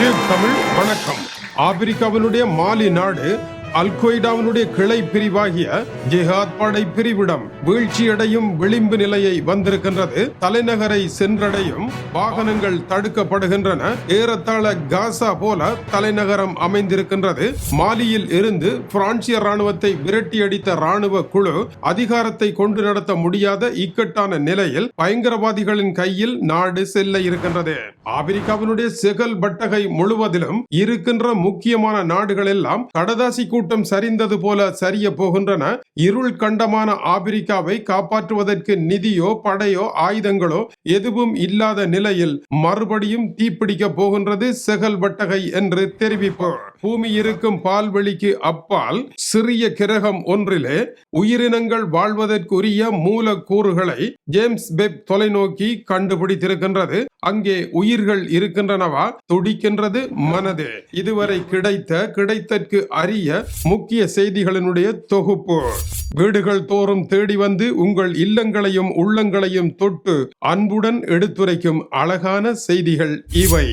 தமிழ் வணக்கம். ஆப்பிரிக்காவினுடைய மாலி நாடு அல் கொய்டாவினுடைய கிளை பிரிவாகிய ஜிஹாத் படை பிரிவிடம் வீழ்ச்சியடையும் விளிம்பு நிலையை வந்திருக்கின்றது. தலைநகரை சென்றடையும் வாகனங்கள் தடுக்கப்படுகின்றன. ஏறத்தாழ காசா போல தலைநகரம் அமைந்திருக்கின்றது. மாலியில் இருந்து பிரான்சிய ராணுவத்தை விரட்டியடித்த ராணுவ குழு அதிகாரத்தை கொண்டு நடத்த முடியாத இக்கட்டான நிலையில் பயங்கரவாதிகளின் கையில் நாடு செல்ல இருக்கின்றது. ஆப்பிரிக்காவினுடைய செகல் பட்டகை முழுவதிலும் இருக்கின்ற முக்கியமான நாடுகள் எல்லாம் கடதாசி கூட்டம் சரிந்தது போல சரிய போகின்றன. இருள் கண்டமான ஆப்பிரிக்காவை காப்பாற்றுவதற்கு நிதியோ படையோ ஆயுதங்களோ எதுவும் இல்லாத நிலையில் மறுபடியும் தீப்பிடிக்க போகின்றது செகல் வட்டகை என்று தெரிவிப்பார் பூமி இருக்கும் பால்வெளிக்கு அப்பால் சிறிய கிரகம் ஒன்றிலே உயிரினங்கள் வாழ்வதற்குரிய மூலக்கூறுகளை ஜேம்ஸ் பெப் தொலைநோக்கி கண்டுபிடித்திருக்கின்றது. அங்கே உயிர்கள் இருக்கின்றனவா? துடிக்கின்றது மனது. இதுவரை கிடைத்த கிடைத்தற்கு அரிய முக்கிய செய்திகளினுடைய தொகுப்பு. வீடுகள் தோறும் தேடி வந்து உங்கள் இல்லங்களையும் உள்ளங்களையும் தொட்டு அன்புடன் எடுத்துரைக்கும் அழகான செய்திகள் இவை.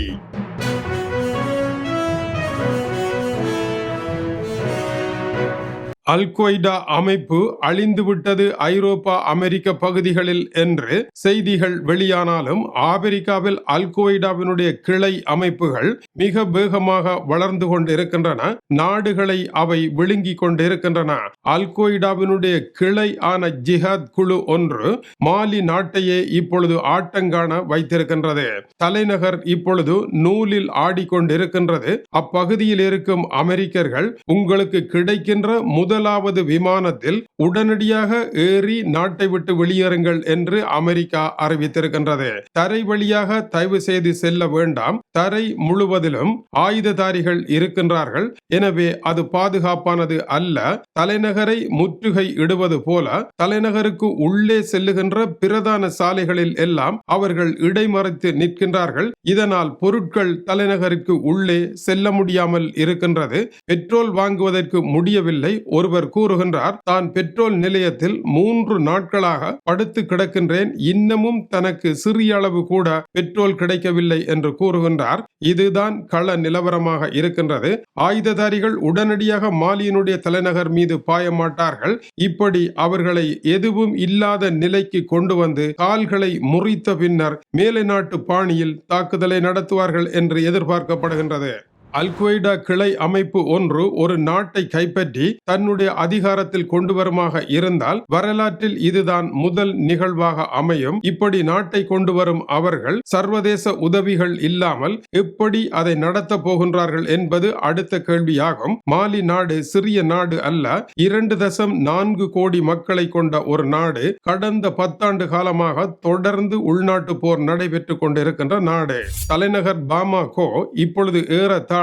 அல் கொய்டா அமைப்பு அழிந்துவிட்டது ஐரோப்பா அமெரிக்க பகுதிகளில் என்று செய்திகள் வெளியானாலும் ஆப்பிரிக்காவில் அல் கொய்டாவினுடைய கிளை அமைப்புகள் மிக வேகமாக வளர்ந்து கொண்டிருக்கின்றன. நாடுகளை அவை விழுங்கிக் கொண்டிருக்கின்றன. அல் கொய்டாவினுடைய கிளை ஆன ஜிஹாத் குழு ஒன்று மாலி நாட்டையே இப்பொழுது ஆட்டங்காண வைத்திருக்கின்றது. தலைநகர் இப்பொழுது நூலில் ஆடிக்கொண்டிருக்கின்றது. அப்பகுதியில் இருக்கும் அமெரிக்கர்கள் உங்களுக்கு கிடைக்கின்ற முதல் முதலாவது விமானத்தில் உடனடியாக ஏறி நாட்டை விட்டு வெளியேறுங்கள் என்று அமெரிக்கா அறிவித்திருக்கின்றது. தரை வழியாக தயவு செய்து செல்ல வேண்டாம். தரை முழுவதிலும் ஆயுததாரிகள் இருக்கின்றார்கள். எனவே அது பாதுகாப்பானது அல்ல. தலைநகரை முற்றுகை இடுவது போல தலைநகருக்கு உள்ளே செல்லுகின்ற பிரதான சாலைகளில் எல்லாம் அவர்கள் இடைமறைத்து நிற்கின்றார்கள். இதனால் பொருட்கள் தலைநகருக்கு உள்ளே செல்ல முடியாமல் இருக்கின்றது. பெட்ரோல் வாங்குவதற்கு முடியவில்லை. ஒரு ஒருவர் கூறுகின்றார் தான் பெட்ரோல் நிலையத்தில் மூன்று நாட்களாக படுத்து கிடக்கின்றேன். இன்னமும் தனக்கு சிறிய அளவு கூட பெட்ரோல் கிடைக்கவில்லை என்று கூறுகின்றார். இதுதான் கள நிலவரமாக இருக்கின்றது. ஆயுததாரிகள் உடனடியாக மாலியினுடைய தலைநகர் மீது பாய மாட்டார்கள் இப்படி அவர்களை எதுவும் இல்லாத நிலைக்கு கொண்டு வந்து கால்களை முறித்த பின்னர் மேலை நாட்டு பாணியில் தாக்குதலை நடத்துவார்கள் என்று எதிர்பார்க்கப்படுகின்றது. அல்கொய்டா கிளை அமைப்பு ஒன்று ஒரு நாட்டை கைப்பற்றி தன்னுடைய அதிகாரத்தில் கொண்டு வருமாக இருந்தால் வரலாற்றில் இதுதான் முதல் நிகழ்வாக அமையும். இப்படி நாட்டை கொண்டு வரும் அவர்கள் சர்வதேச உதவிகள் இல்லாமல் எப்படி அதை நடத்த போகின்றார்கள் என்பது அடுத்த கேள்வியாகும். மாலி நாடு சிறிய நாடு அல்ல இரண்டு தசம் நான்கு கோடி மக்களை கொண்ட ஒரு நாடு கடந்த பத்தாண்டு காலமாக தொடர்ந்து உள்நாட்டு போர் நடைபெற்றுக் கொண்டிருக்கின்ற நாடு. தலைநகர் பாமாகோ இப்பொழுது ஏறத்தாழ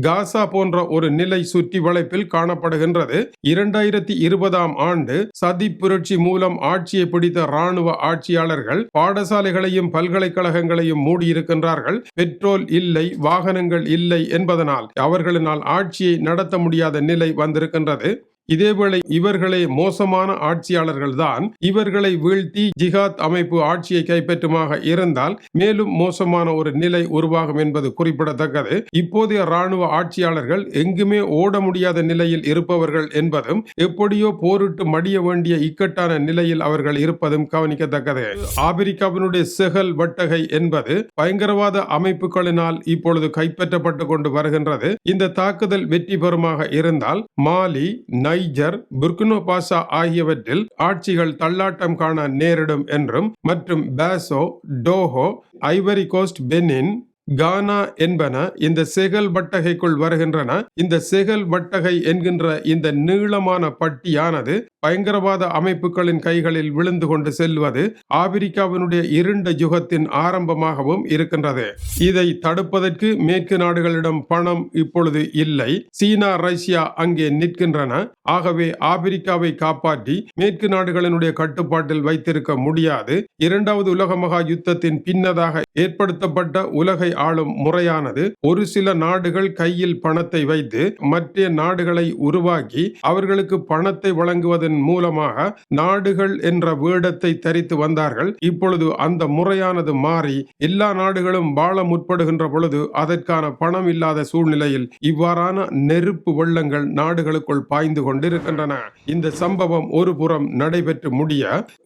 காசா போன்ற ஒரு நிலை சுற்றி வளைப்பில் காணப்படுகின்றது. இரண்டாயிரத்தி இருபதாம் ஆண்டு சதி புரட்சி மூலம் ஆட்சியை பிடித்த ராணுவ ஆட்சியாளர்கள் பாடசாலைகளையும் பல்கலைக்கழகங்களையும் மூடியிருக்கின்றார்கள். பெட்ரோல் இல்லை வாகனங்கள் இல்லை என்பதனால் அவர்களினால் ஆட்சியை நடத்த முடியாத நிலை வந்திருக்கின்றது. இதேவேளை இவர்களே மோசமான ஆட்சியாளர்கள் தான் இவர்களை வீழ்த்தி ஜிஹாத் அமைப்பு ஆட்சியை கைப்பற்றுமாக இருந்தால் மேலும் மோசமான ஒரு நிலை உருவாகும் என்பது குறிப்பிடத்தக்கது. இப்போதைய ராணுவ ஆட்சியாளர்கள் எங்குமே ஓட முடியாத நிலையில் இருப்பவர்கள் என்பதும் எப்படியோ போரிட்டு மடிய வேண்டிய இக்கட்டான நிலையில் அவர்கள் இருப்பதும் கவனிக்கத்தக்கது. ஆப்பிரிக்காவினுடைய செகல் வட்டகை என்பது பயங்கரவாத அமைப்புகளினால் இப்பொழுது கைப்பற்றப்பட்டு கொண்டு வருகின்றது. இந்த தாக்குதல் வெற்றி பெறுமாக இருந்தால் மாலி நைஜர் புர்கினோ பாசா ஆகியவற்றில் ஆட்சிகள் தள்ளாட்டம் காண நேரிடும் என்றும் மற்றும் Faso Togo Ivory Coast Benin Ghana என்பன இந்த செகல் வட்டகைக்குள் வருகின்றன. இந்த செகல் வட்டகை என்கின்ற இந்த நீளமான பட்டியானது பயங்கரவாத அமைப்புகளின் கைகளில் விழுந்து கொண்டு செல்வது ஆப்பிரிக்காவினுடைய இருண்ட யுகத்தின் ஆரம்பமாகவும் இருக்கின்றது. இதை தடுப்பதற்கு மேற்கு நாடுகளிடம் பணம் இப்பொழுது இல்லை. சீனா ரஷ்யா அங்கே நிற்கின்றன. ஆகவே ஆப்பிரிக்காவை காப்பாற்றி மேற்கு நாடுகளினுடைய கட்டுப்பாட்டில் வைத்திருக்க முடியாது. இரண்டாவது உலக மகா யுத்தத்தின் பின்னதாக ஏற்படுத்தப்பட்ட உலகை ஆளும் முறையானது ஒரு சில நாடுகள் கையில் பணத்தை வைத்து மற்ற நாடுகளை உருவாக்கி அவர்களுக்கு பணத்தை வழங்குவதன் மூலமாக நாடுகள் என்ற வேடத்தை தரித்து வந்தார்கள். இப்பொழுது அந்த முறையானது மாறி எல்லா நாடுகளும் வாழ முற்படுகின்ற பொழுது அதற்கான பணம் இல்லாத சூழ்நிலையில் இவ்வாறான நெருப்பு வெள்ளங்கள் நாடுகளுக்குள் பாய்ந்து கொண்டிருக்கின்றன. இந்த சம்பவம் ஒரு புறம் நடைபெற்று முடிய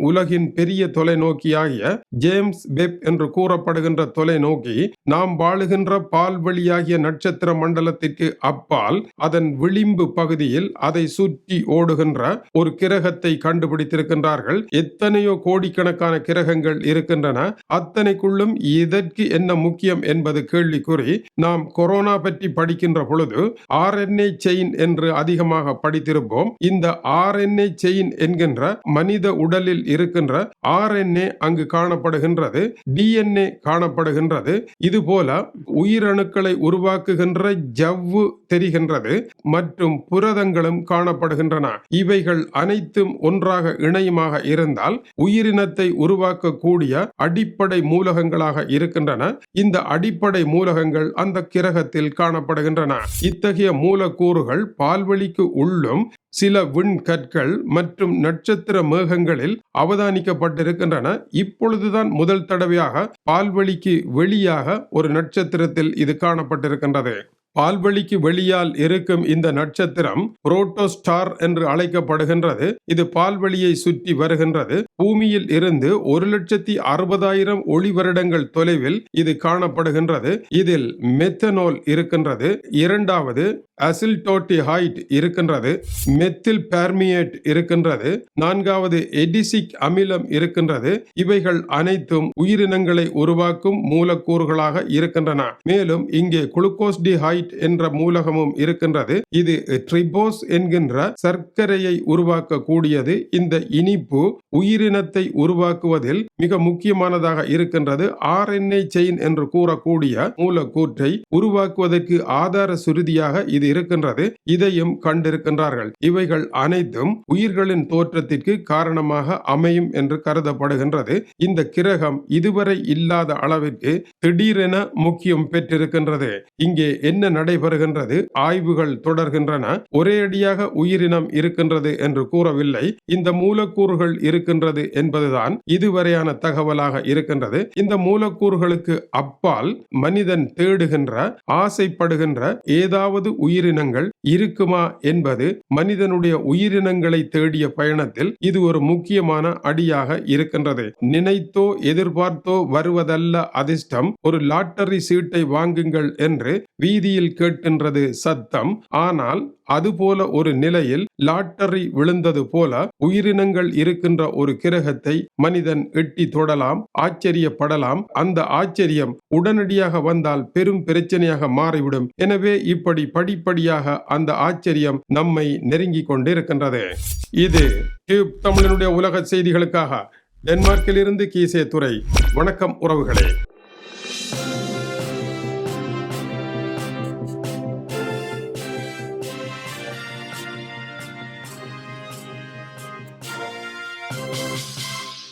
உலகின் பெரிய தொலைநோக்கியாகிய ஜேம்ஸ் வெப் என்று கூறப்படுகின்ற தொலைநோக்கி நாம் வாழுகின்ற பால்வெளியாகிய நட்சத்திர மண்டலத்திற்கு அப்பால் அதன் விளிம்பு பகுதியில் அதை சுற்றி ஓடுகின்ற ஒரு கிரகத்தை கண்டுபிடித்திருக்கின்றார்கள். எத்தனையோ கோடிக்கணக்கான கிரகங்கள் இருக்கின்றன. அத்தனைக்குள்ளும் இதற்கு என்ன முக்கியம் என்பது கேள்விக்குறி நாம் கொரோனா பற்றி படிக்கின்ற பொழுது ஆர்என்ஏ செயின் என்று அதிகமாக படித்திருப்போம். இந்த ஆர்என்ஏ செயின் என்கின்ற மனித உடலில் இருக்கின்ற ஆர்என்ஏ அங்கு காணப்படுகின்றது. டிஎன்ஏ காணப்படுகின்றது. இதுபோல உயிரணுக்களை உருவாக்குகின்ற ஜவ்வு தெரிகின்றது மற்றும் புரதங்களும் காணப்படுகின்றன. இவைகள் அனைத்தும் ஒன்றாக இணையுமாக இருந்தால் உயிரினத்தை உருவாக்கக்கூடிய அடிப்படை மூலகங்களாக இருக்கின்றன. இந்த அடிப்படை மூலகங்கள் அந்த கிரகத்தில் காணப்படுகின்றன. இத்தகைய மூலக்கூறுகள் பால்வெளிக்கு உள்ளும் சில விண்கற்கள் மற்றும் நட்சத்திர மேகங்களில் அவதானிக்கப்பட்டிருக்கின்றன. இப்பொழுதுதான் முதல் தடவையாக பால்வெளிக்கு வெளியாக ஒரு நட்சத்திரத்தில் இது காணப்பட்டிருக்கின்றது. பால்வெளிக்கு வெளியால் இருக்கும் இந்த நட்சத்திரம் புரோட்டோஸ்டார் என்று அழைக்கப்படுகின்றது. இது பால்வெளியை சுற்றி வருகின்றது. பூமியில் இருந்து ஒரு லட்சத்தி அறுபதாயிரம் ஒளி வருடங்கள் தொலைவில் இது காணப்படுகின்றது. இதில் மெத்தனோல் இருக்கின்றது. இரண்டாவது அசில்டோட்டிஹைட் இருக்கின்றது. மெத்தில் பேர்மியேட் இருக்கின்றது. நான்காவது எடிசிக் அமிலம் இருக்கின்றது. இவைகள் அனைத்தும் உயிரினங்களை உருவாக்கும் மூலக்கூறுகளாக இருக்கின்றன. மேலும் இங்கே குளுக்கோஸ் டிஹைட் என்ற மூலகமும் இருக்கின்றது. இது ட்ரிபோஸ் என்கின்ற சர்க்கரையை உருவாக்கக்கூடியது. இந்த இனிப்பு உயிரினத்தை உருவாக்குவதில் மிக முக்கியமானதாக இருக்கின்றது ஆர்என்ஏ செயின் என்று கூறக்கூடிய மூலக்கூற்றை உருவாக்குவதற்கு ஆதார சுருதியாக இது இருக்கின்றது. இதையும் கண்டிருக்கின்றார்கள். இவைகள் அனைத்தும் உயிர்களின் தோற்றத்திற்கு காரணமாக அமையும் என்று கருதப்படுகின்றது. இந்த கிரகம் இதுவரை இல்லாத அளவிற்கு திடீரென முக்கியம் பெற்றிருக்கின்றது. இங்கே என்ன நடைபெறுகின்றது? ஆய்வுகள் தொடர்கின்றன. ஒரேடியாக உயிரினம் இருக்கின்றது என்று கூறவில்லை. இந்த மூலக்கூறுகள் இருக்கின்றது என்பதுதான் இதுவரையான தகவலாக இருக்கின்றது. இந்த மூலக்கூறுகளுக்கு அப்பால் மனிதன் தேடுகின்ற ஆசைப்படுகின்ற ஏதாவது உயிரினங்கள் இருக்குமா என்பது மனிதனுடைய உயிரினங்களை தேடிய பயணத்தில் இது ஒரு முக்கியமான அடியாக இருக்கின்றது. நினைத்தோ எதிர்பார்த்தோ வருவதல்ல அதிர்ஷ்டம் ஒரு லாட்டரி சீட்டை வாங்குங்கள் என்று வீதியில் கேட்கின்றது சத்தம். ஆனால் அதுபோல ஒரு நிலையில் லாட்டரி விழுந்தது போல உயிரினங்கள் இருக்கின்ற ஒரு கிரகத்தை மனிதன் எட்டி தொடலாம் ஆச்சரியப்படலாம். அந்த ஆச்சரியம் உடனடியாக வந்தால் பெரும் பிரச்சனையாக மாறிவிடும். எனவே இப்படி படிப்படியாக அந்த ஆச்சரியம் நம்மை நெருங்கிக் கொண்டிருக்கின்றது. இது டியூப் தமிழனுடைய உலக செய்திகளுக்காக. டென்மார்க்கிலிருந்து கீசே துறை வணக்கம் உறவுகளே.